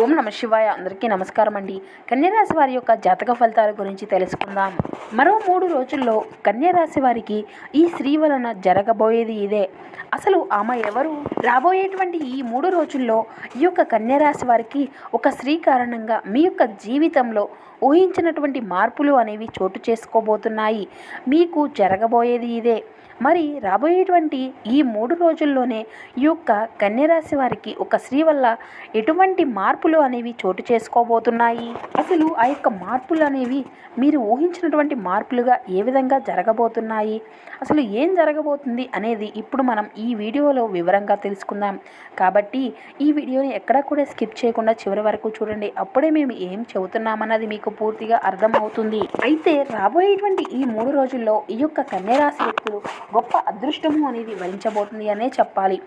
ఓం నమ శివాయ. అందరికీ నమస్కారం అండి. కన్యరాశి వారి యొక్క జాతక ఫలితాల గురించి తెలుసుకుందాం. మరో మూడు రోజుల్లో కన్యరాశి వారికి ఈ స్త్రీ వలన జరగబోయేది ఇదే. అసలు ఆమె ఎవరు? రాబోయేటువంటి ఈ మూడు రోజుల్లో ఈ యొక్క కన్యరాశి వారికి ఒక స్త్రీ కారణంగా మీ యొక్క జీవితంలో ఊహించినటువంటి మార్పులు అనేవి చోటు చేసుకోబోతున్నాయి. మీకు జరగబోయేది ఇదే. మరి రాబోయేటువంటి ఈ మూడు రోజుల్లోనే ఈ యొక్క కన్యరాశి వారికి ఒక స్త్రీ వల్ల ఎటువంటి మార్పులు అనేవి చోటు చేసుకోబోతున్నాయి? అసలు ఆ యొక్క మార్పులు అనేవి మీరు ఊహించినటువంటి మార్పులుగా ఏ విధంగా జరగబోతున్నాయి? అసలు ఏం జరగబోతుంది అనేది ఇప్పుడు మనం ఈ వీడియోలో వివరంగా తెలుసుకుందాం. కాబట్టి ఈ వీడియోని ఎక్కడా కూడా స్కిప్ చేయకుండా చివరి వరకు చూడండి. అప్పుడే మేము ఏం చెబుతున్నామన్నది మీకు పూర్తిగా అర్థమవుతుంది. అయితే రాబోయేటువంటి ఈ మూడు రోజుల్లో ఈ యొక్క కన్యరాశి వ్యక్తులు గొప్ప అదృష్టము అనేది వరించబోతుంది అనే చెప్పాలి.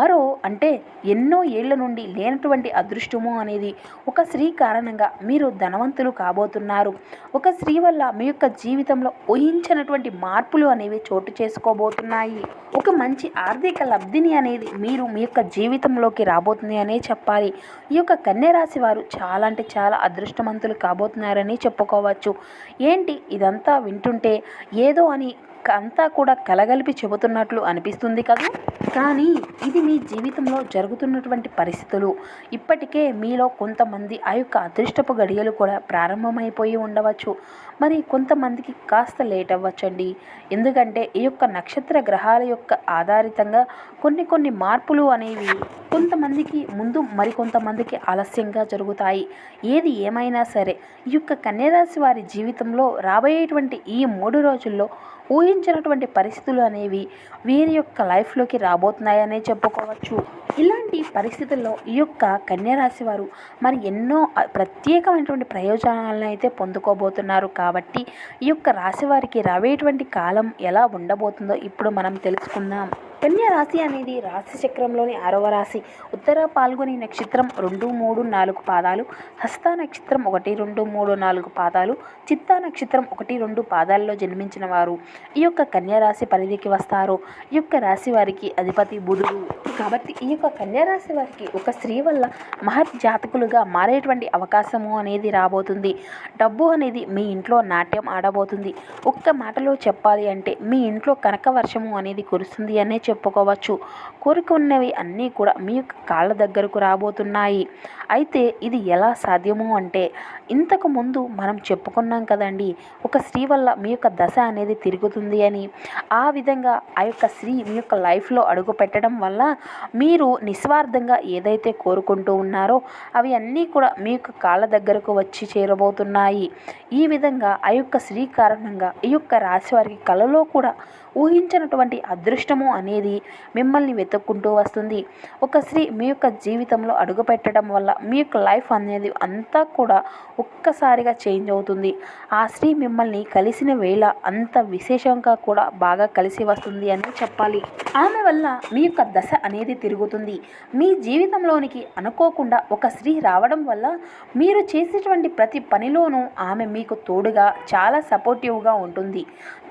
మరో అంటే ఎన్నో ఏళ్ళ నుండి లేనటువంటి అదృష్టము అనేది ఒక స్త్రీ కారణంగా మీరు ధనవంతులు కాబోతున్నారు. ఒక స్త్రీ వల్ల మీ యొక్క జీవితంలో ఊహించినటువంటి మార్పులు అనేవి చోటు చేసుకోబోతున్నాయి. ఒక మంచి ఆర్థిక లబ్ధిని అనేది మీరు మీ యొక్క జీవితంలోకి రాబోతుంది అనే చెప్పాలి. ఈ యొక్క కన్యరాశి వారు చాలా అంటే చాలా అదృష్టవంతులు కాబోతున్నారు. చేస్తున్నారని చెప్పుకోవచ్చు. ఏంటి ఇదంతా వింటుంటే ఏదో అని అంతా కూడా కలగలిపి చెబుతున్నట్లు అనిపిస్తుంది కదా? కానీ ఇది మీ జీవితంలో జరుగుతున్నటువంటి పరిస్థితులు. ఇప్పటికే మీలో కొంతమంది ఆ యొక్క అదృష్టపు గడియలు కూడా ప్రారంభమైపోయి ఉండవచ్చు. మరి కొంతమందికి కాస్త లేట్ అవ్వచ్చండి. ఎందుకంటే ఈ యొక్క నక్షత్ర గ్రహాల యొక్క ఆధారితంగా కొన్ని కొన్ని మార్పులు అనేవి కొంతమందికి ముందు మరికొంతమందికి ఆలస్యంగా జరుగుతాయి. ఏది ఏమైనా సరే ఈ యొక్క కన్యరాశి వారి జీవితంలో రాబోయేటువంటి ఈ మూడు రోజుల్లో ఊహించినటువంటి పరిస్థితులు అనేవి వీరి యొక్క లైఫ్లోకి రాబో రాబోతున్నాయనే చెప్పుకోవచ్చు. ఇలాంటి పరిస్థితుల్లో ఈ యొక్క కన్యరాశి వారు మరి ఎన్నో ప్రత్యేకమైనటువంటి ప్రయోజనాలను అయితే పొందుకోబోతున్నారు. కాబట్టి ఈ యొక్క రాశి వారికి రావేటువంటి కాలం ఎలా ఉండబోతుందో ఇప్పుడు మనం తెలుసుకుందాం. కన్యా రాశి అనేది రాశి చక్రంలోని ఆరవ రాశి. ఉత్తర పాల్గొని నక్షత్రం రెండు మూడు నాలుగు పాదాలు హస్త నక్షత్రం ఒకటి రెండు మూడు నాలుగు పాదాలు చిత్తా నక్షత్రం ఒకటి రెండు పాదాల్లో జన్మించిన వారు. ఈ యొక్క కన్యా రాశి పరిధికి వస్తారు. ఈ యొక్క రాశి వారికి అధిపతి బుధుడు. కాబట్టి ఈ యొక్క కన్యా రాశి వారికి ఒక స్త్రీ వల్ల మహత్ జాతకులుగా మారేటువంటి అవకాశము అనేది రాబోతుంది. డబ్బు అనేది మీ ఇంట్లో నాట్యం ఆడబోతుంది. ఒక్క మాటలో చెప్పాలి అంటే మీ ఇంట్లో కనక వర్షము అనేది కురుస్తుంది అనే చెప్పుకోవచ్చు. కోరుకున్నవి అన్నీ కూడా మీ యొక్క కాళ్ళ దగ్గరకు రాబోతున్నాయి. అయితే ఇది ఎలా సాధ్యము అంటే ఇంతకు ముందు మనం చెప్పుకున్నాం కదండి ఒక స్త్రీ వల్ల మీ యొక్క దశ అనేది తిరుగుతుంది అని. ఆ విధంగా ఆ యొక్క స్త్రీ మీ యొక్క లైఫ్లో అడుగు పెట్టడం వల్ల మీరు నిస్వార్థంగా ఏదైతే కోరుకుంటూ ఉన్నారో అవి అన్నీ కూడా మీ యొక్క కాళ్ళ దగ్గరకు వచ్చి చేరబోతున్నాయి. ఈ విధంగా ఆ యొక్క స్త్రీ కారణంగా ఈ యొక్క రాశి వారికి కలలో కూడా ఊహించినటువంటి అదృష్టము అనేది మిమ్మల్ని వెతుక్కుంటూ వస్తుంది. ఒక స్త్రీ మీ యొక్క జీవితంలో అడుగుపెట్టడం వల్ల మీ యొక్క లైఫ్ అనేది అంతా కూడా ఒక్కసారిగా చేంజ్ అవుతుంది. ఆ స్త్రీ మిమ్మల్ని కలిసిన వేళ అంత విశేషంగా కూడా బాగా కలిసి వస్తుంది అని చెప్పాలి. ఆమె వల్ల మీ యొక్క దశ అనేది తిరుగుతుంది. మీ జీవితంలోనికి అనుకోకుండా ఒక స్త్రీ రావడం వల్ల మీరు చేసేటువంటి ప్రతి పనిలోనూ ఆమె మీకు తోడుగా చాలా సపోర్టివ్గా ఉంటుంది.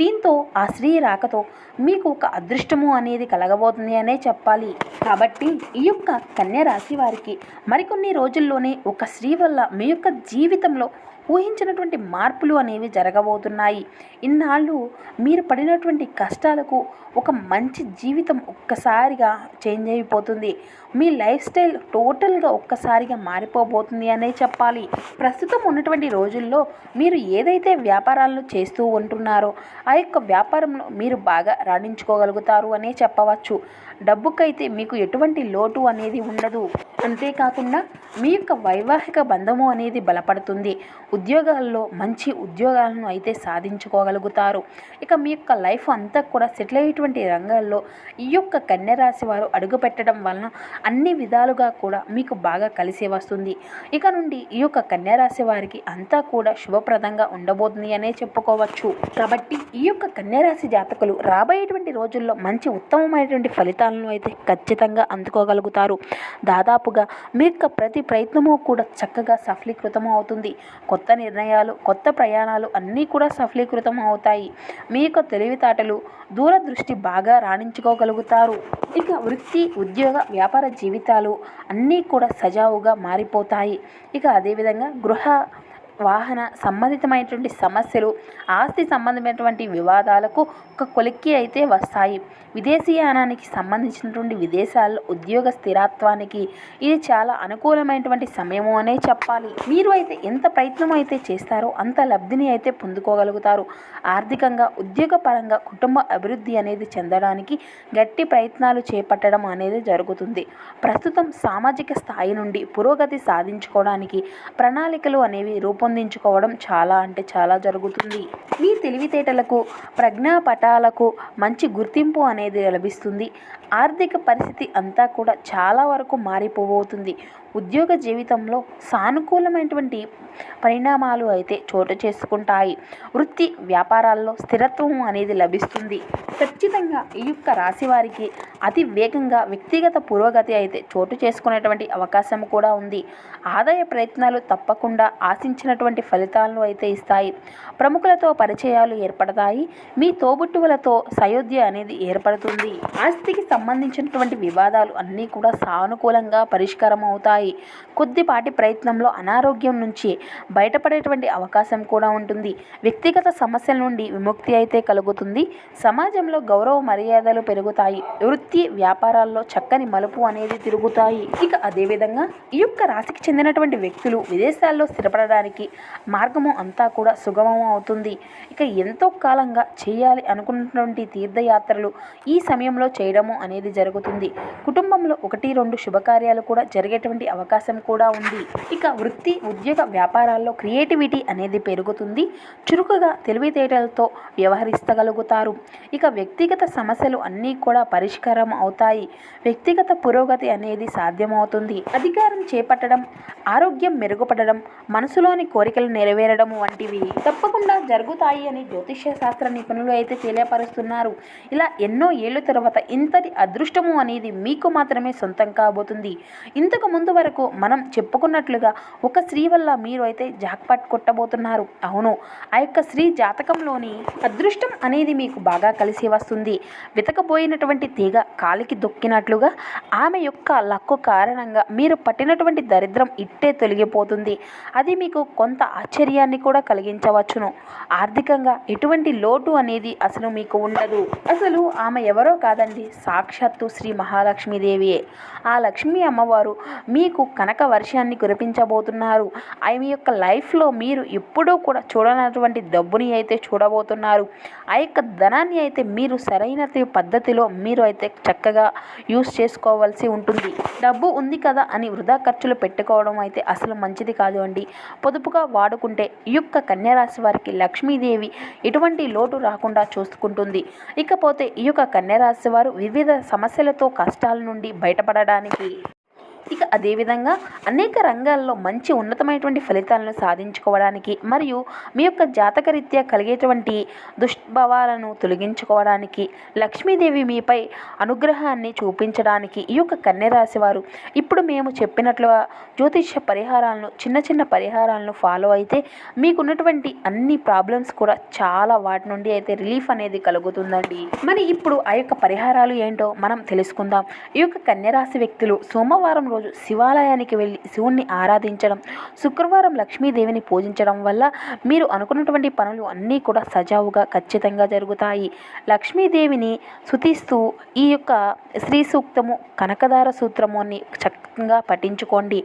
దీంతో ఆ స్త్రీ రాక రాకతో మీకు ఒక అదృష్టము అనేది కలగబోతుంది అనే చెప్పాలి. కాబట్టి ఈ యొక్క కన్య రాశి వారికి మరికొన్ని రోజుల్లోనే ఒక స్త్రీ వల్ల మీ యొక్క జీవితంలో ఊహించినటువంటి మార్పులు అనేవి జరగబోతున్నాయి. ఇన్నాళ్ళు మీరు పడినటువంటి కష్టాలకు ఒక మంచి జీవితం ఒక్కసారిగా చేంజ్ అయిపోతుంది. మీ లైఫ్ స్టైల్ టోటల్గా ఒక్కసారిగా మారిపోబోతుంది అనే చెప్పాలి. ప్రస్తుతం ఉన్నటువంటి రోజుల్లో మీరు ఏదైతే వ్యాపారాలను చేస్తూ ఉంటున్నారో ఆ యొక్క వ్యాపారంలో మీరు బాగా రాణించుకోగలుగుతారు అనే చెప్పవచ్చు. డబ్బుకైతే మీకు ఎటువంటి లోటు అనేది ఉండదు. అంతేకాకుండా మీ యొక్క వైవాహిక బంధము అనేది బలపడుతుంది. ఉద్యోగాల్లో మంచి ఉద్యోగాలను అయితే సాధించుకోగలుగుతారు. ఇక మీ యొక్క లైఫ్ అంతా కూడా సెటిల్ అయ్యేటువంటి రంగాల్లో ఈ యొక్క కన్యరాశి వారు అడుగుపెట్టడం వలన అన్ని విధాలుగా కూడా మీకు బాగా కలిసి వస్తుంది. ఇక నుండి ఈ యొక్క కన్యరాశి వారికి అంతా కూడా శుభప్రదంగా ఉండబోతుంది అనే చెప్పుకోవచ్చు. కాబట్టి ఈ యొక్క కన్యరాశి జాతకులు రాబోయేటువంటి రోజుల్లో మంచి ఉత్తమమైనటువంటి ఫలితాలు ఫలితాలను అయితే ఖచ్చితంగా అందుకోగలుగుతారు. దాదాపుగా మీ యొక్క ప్రతి ప్రయత్నము కూడా చక్కగా సఫలీకృతం అవుతుంది. కొత్త నిర్ణయాలు కొత్త ప్రయాణాలు అన్నీ కూడా సఫలీకృతం అవుతాయి. మీ యొక్క తెలివితేటలు దూరదృష్టి బాగా రాణించుకోగలుగుతారు. ఇక వృత్తి ఉద్యోగ వ్యాపార జీవితాలు అన్నీ కూడా సజావుగా మారిపోతాయి. ఇక అదేవిధంగా గృహ వాహన సంబంధితమైనటువంటి సమస్యలు ఆస్తి సంబంధమైనటువంటి వివాదాలకు ఒక కొలిక్కి అయితే వస్తాయి. విదేశీయానానికి సంబంధించినటువంటి విదేశాల్లో ఉద్యోగ స్థిరత్వానికి ఇది చాలా అనుకూలమైనటువంటి సమయము అనే చెప్పాలి. మీరు అయితే ఎంత ప్రయత్నం అయితే చేస్తారో అంత లబ్ధిని అయితే పొందుకోగలుగుతారు. ఆర్థికంగా ఉద్యోగపరంగా కుటుంబ అభివృద్ధి అనేది చెందడానికి గట్టి ప్రయత్నాలు చేపట్టడం అనేది జరుగుతుంది. ప్రస్తుతం సామాజిక స్థాయి నుండి పురోగతి సాధించుకోవడానికి ప్రణాళికలు అనేవి పెంపొందించుకోవడం చాలా అంటే చాలా జరుగుతుంది. మీ తెలివితేటలకు ప్రజ్ఞాపటాలకు మంచి గుర్తింపు అనేది లభిస్తుంది. ఆర్థిక పరిస్థితి అంతా కూడా చాలా వరకు మారిపోబోతుంది. ఉద్యోగ జీవితంలో సానుకూలమైనటువంటి పరిణామాలు అయితే చోటు చేసుకుంటాయి. వృత్తి వ్యాపారాల్లో స్థిరత్వం అనేది లభిస్తుంది. ఖచ్చితంగా ఈ యొక్క రాశి వారికి అతి వేగంగా వ్యక్తిగత పురోగతి అయితే చోటు చేసుకునేటువంటి అవకాశం కూడా ఉంది. ఆదాయ ప్రయత్నాలు తప్పకుండా ఆశించినటువంటి ఫలితాలను అయితే ఇస్తాయి. ప్రముఖులతో పరిచయాలు ఏర్పడతాయి. మీ తోబుట్టువులతో సయోధ్య అనేది ఏర్పడుతుంది. ఆస్తికి సంబంధించినటువంటి వివాదాలు అన్నీ కూడా సానుకూలంగా పరిష్కారం అవుతాయి కొద్దిపాటి ప్రయత్నంలో అనారోగ్యం నుంచి బయటపడేటువంటి అవకాశం కూడా ఉంటుంది. వ్యక్తిగత సమస్యల నుండి విముక్తి అయితే కలుగుతుంది. సమాజంలో గౌరవ మర్యాదలు పెరుగుతాయి. వృత్తి వ్యాపారాల్లో చక్కని మలుపు అనేది తిరుగుతాయి. ఇక అదేవిధంగా ఈ యొక్క రాశికి చెందినటువంటి వ్యక్తులు విదేశాల్లో స్థిరపడడానికి మార్గము అంతా కూడా సుగమం అవుతుంది. ఇక ఎంతో కాలంగా చేయాలి అనుకున్నటువంటి తీర్థయాత్రలు ఈ సమయంలో చేయడము అనేది జరుగుతుంది. కుటుంబంలో ఒకటి రెండు శుభకార్యాలు కూడా జరిగేటువంటి అవకాశం కూడా ఉంది. ఇక వృత్తి ఉద్యోగ వ్యాపారాల్లో క్రియేటివిటీ అనేది పెరుగుతుంది. చురుకుగా తెలివితేటలతో వ్యవహరిస్తగలుగుతారు. ఇక వ్యక్తిగత సమస్యలు అన్నీ కూడా పరిష్కారం అవుతాయి. వ్యక్తిగత పురోగతి అనేది సాధ్యమవుతుంది. అధికారం చేపట్టడం ఆరోగ్యం మెరుగుపడడం మనసులోని కోరికలు నెరవేరడం వంటివి తప్పకుండా జరుగుతాయి అని జ్యోతిష్య శాస్త్ర నిపుణులు అయితే తెలియపరుస్తున్నారు. ఇలా ఎన్నో ఏళ్ళ తర్వాత ఇంతటి అదృష్టము అనేది మీకు మాత్రమే సొంతం కాబోతుంది. ఇంతకు ముందు వరకు మనం చెప్పుకున్నట్లుగా ఒక స్త్రీ వల్ల మీరు అయితే జాక్పాట్ కొట్టబోతున్నారు. అవును ఆ యొక్క స్త్రీ జాతకంలోని అదృష్టం అనేది మీకు బాగా కలిసి వస్తుంది. వితకబోయినటువంటి తీగ కాలికి దొక్కినట్లుగా ఆమె యొక్క లక్కు కారణంగా మీరు పట్టినటువంటి దరిద్రం ఇట్టే తొలగిపోతుంది. అది మీకు కొంత ఆశ్చర్యాన్ని కూడా కలిగించవచ్చును. ఆర్థికంగా ఎటువంటి లోటు అనేది అసలు మీకు ఉండదు. అసలు ఆమె ఎవరో కాదండి సాక్షాత్తు శ్రీ మహాలక్ష్మీదేవియే. ఆ లక్ష్మీ అమ్మవారు మీ మీకు కనక వర్షాన్ని కురిపించబోతున్నారు. ఆమె యొక్క లైఫ్లో మీరు ఎప్పుడూ కూడా చూడనటువంటి డబ్బుని అయితే చూడబోతున్నారు. ఆ యొక్క ధనాన్ని అయితే మీరు సరైన పద్ధతిలో మీరు అయితే చక్కగా యూస్ చేసుకోవాల్సి ఉంటుంది. డబ్బు ఉంది కదా అని వృధా ఖర్చులు పెట్టుకోవడం అయితే అసలు మంచిది కాదు అండి. పొదుపుగా వాడుకుంటే ఈ యొక్క కన్యరాశి వారికి లక్ష్మీదేవి ఎటువంటి లోటు రాకుండా చూసుకుంటుంది. ఇకపోతే ఈ యొక్క కన్యరాశి వారు వివిధ సమస్యలతో కష్టాల నుండి బయటపడడానికి ఇక అదేవిధంగా అనేక రంగాల్లో మంచి ఉన్నతమైనటువంటి ఫలితాలను సాధించుకోవడానికి మరియు మీ యొక్క జాతకరీత్యా కలిగేటువంటి దుష్భావాలను తొలగించుకోవడానికి లక్ష్మీదేవి మీపై అనుగ్రహాన్ని చూపించడానికి ఈ యొక్క కన్యరాశి వారు ఇప్పుడు మేము చెప్పినట్లుగా జ్యోతిష్య పరిహారాలను చిన్న చిన్న పరిహారాలను ఫాలో అయితే మీకున్నటువంటి అన్ని ప్రాబ్లమ్స్ కూడా చాలా వాటి నుండి అయితే రిలీఫ్ అనేది కలుగుతుందండి. మరి ఇప్పుడు ఆ యొక్క పరిహారాలు ఏంటో మనం తెలుసుకుందాం. ఈ యొక్క కన్యరాశి వ్యక్తులు సోమవారం రోజు శివాలయానికి వెళ్ళి శివుణ్ణి ఆరాధించడం శుక్రవారం లక్ష్మీదేవిని పూజించడం వల్ల మీరు అనుకున్నటువంటి పనులు అన్నీ కూడా సజావుగా ఖచ్చితంగా జరుగుతాయి. లక్ష్మీదేవిని శుతిస్తూ ఈ యొక్క శ్రీ సూక్తము కనకదార సూత్రము అని జ్ఞాపకంగా పఠించుకోండి.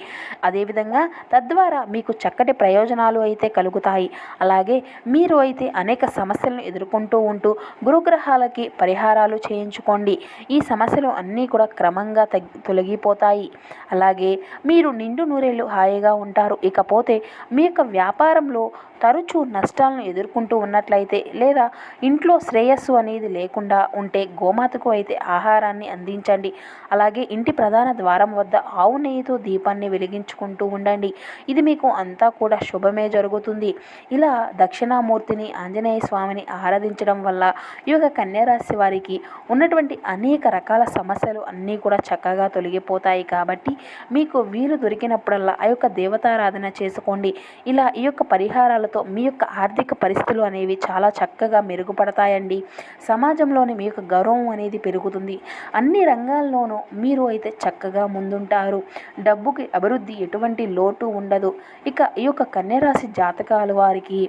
అదేవిధంగా తద్వారా మీకు చక్కటి ప్రయోజనాలు అయితే కలుగుతాయి. అలాగే మీరు అయితే అనేక సమస్యలను ఎదుర్కొంటూ ఉంటూ గురుగ్రహాలకి పరిహారాలు చేయించుకోండి. ఈ సమస్యలు అన్నీ కూడా క్రమంగా తగ్గి తొలగిపోతాయి. అలాగే మీరు నిండు నూరేళ్ళు హాయిగా ఉంటారు. ఇకపోతే మీ యొక్క వ్యాపారంలో తరచూ నష్టాలను ఎదుర్కొంటూ ఉన్నట్లయితే లేదా ఇంట్లో శ్రేయస్సు అనేది లేకుండా ఉంటే గోమాతకు అయితే ఆహారాన్ని అందించండి. అలాగే ఇంటి ప్రధాన ద్వారం వద్ద ఆవు నెయ్యితో దీపాన్ని వెలిగించుకుంటూ ఉండండి. ఇది మీకు అంతా కూడా శుభమే జరుగుతుంది. ఇలా దక్షిణామూర్తిని ఆంజనేయ స్వామిని ఆరాధించడం వల్ల ఈ యొక్క కన్యారాశి వారికి ఉన్నటువంటి అనేక రకాల సమస్యలు అన్నీ కూడా చక్కగా తొలగిపోతాయి. కాబట్టి మీకు వీలు దొరికినప్పుడల్లా ఆ యొక్క దేవతారాధన చేసుకోండి. ఇలా ఈ యొక్క పరిహారాలు పరిహారాలతో మీ యొక్క ఆర్థిక పరిస్థితులు అనేవి చాలా చక్కగా మెరుగుపడతాయండి. సమాజంలోని మీ యొక్క గౌరవం అనేది పెరుగుతుంది. అన్ని రంగాల్లోనూ మీరు అయితే చక్కగా ముందుంటారు. డబ్బుకి అభివృద్ధి ఎటువంటి లోటు ఉండదు. ఇక ఈ యొక్క కన్యరాశి జాతకాల వారికి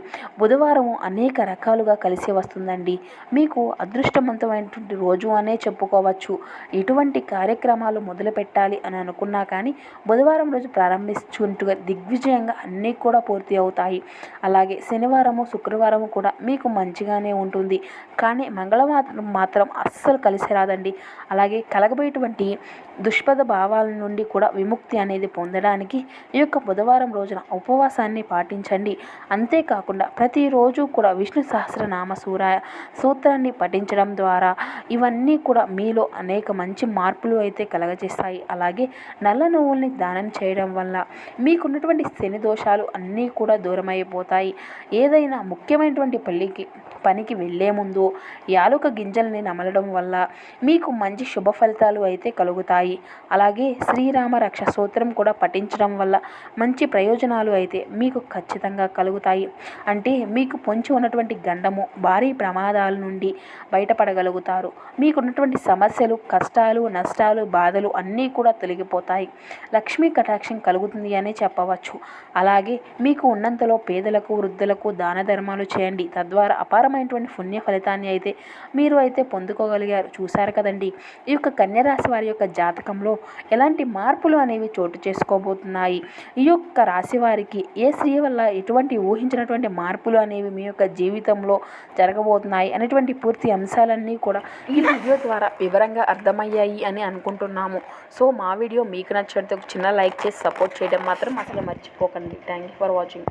బుధవారం అనేక రకాలుగా కలిసి వస్తుందండి. మీకు అదృష్టవంతమైనటువంటి రోజు అనే చెప్పుకోవచ్చు. ఎటువంటి కార్యక్రమాలు మొదలు పెట్టాలి అని అనుకున్నా కానీ బుధవారం రోజు ప్రారంభించుకుంటుగా దిగ్విజయంగా అన్నీ కూడా పూర్తి అవుతాయి. అలాగే శనివారము శుక్రవారము కూడా మీకు మంచిగానే ఉంటుంది. కానీ మంగళవారం మాత్రం అస్సలు కలిసి రాదండి. అలాగే కలగబోయేటువంటి దుష్పద భావాల నుండి కూడా విముక్తి అనేది పొందడానికి ఈ యొక్క బుధవారం రోజున ఉపవాసాన్ని పాటించండి. అంతేకాకుండా ప్రతిరోజు కూడా విష్ణు సహస్రనామ సూరాయ సూత్రాన్ని పఠించడం ద్వారా ఇవన్నీ కూడా మీలో అనేక మంచి మార్పులు అయితే కలగజేస్తాయి. అలాగే నల్ల నువ్వుల్ని దానం చేయడం వల్ల మీకున్నటువంటి శని దోషాలు అన్నీ కూడా దూరమైపోతాయి. ఏదైనా ముఖ్యమైనటువంటి పెళ్ళికి పనికి వెళ్ళే ముందు యాలుక గింజల్ని నమలడం వల్ల మీకు మంచి శుభ ఫలితాలు అయితే కలుగుతాయి. అలాగే శ్రీరామ రక్ష సూత్రం కూడా పఠించడం వల్ల మంచి ప్రయోజనాలు అయితే మీకు ఖచ్చితంగా కలుగుతాయి. అంటే మీకు పొంచి ఉన్నటువంటి గండము భారీ ప్రమాదాల నుండి బయటపడగలుగుతారు. మీకున్నటువంటి సమస్యలు కష్టాలు నష్టాలు బాధలు అన్నీ కూడా తొలగిపోతాయి. లక్ష్మీ కటాక్షం కలుగుతుంది అని చెప్పవచ్చు. అలాగే మీకు ఉన్నంతలో పేదలకు వృద్ధులకు దాన ధర్మాలు చేయండి. తద్వారా అపారమైనటువంటి పుణ్య ఫలితాన్ని అయితే మీరు అయితే పొందుకోగలిగారు. చూశారు కదండి. ఈ యొక్క కన్యరాశి వారి యొక్క జాతకంలో ఎలాంటి మార్పులు అనేవి చోటు చేసుకోబోతున్నాయి? ఈ యొక్క రాశి వారికి ఏ స్త్రీ వల్ల ఎటువంటి ఊహించినటువంటి మార్పులు అనేవి మీ యొక్క జీవితంలో జరగబోతున్నాయి అనేటువంటి పూర్తి అంశాలన్నీ కూడా ఈ వీడియో ద్వారా వివరంగా అర్థమయ్యాయి అని అనుకుంటున్నాము. సో మా వీడియో మీకు నచ్చినట్టు చిన్న లైక్ చేసి సపోర్ట్ చేయడం మాత్రం అసలు మర్చిపోకండి. Thank you for watching.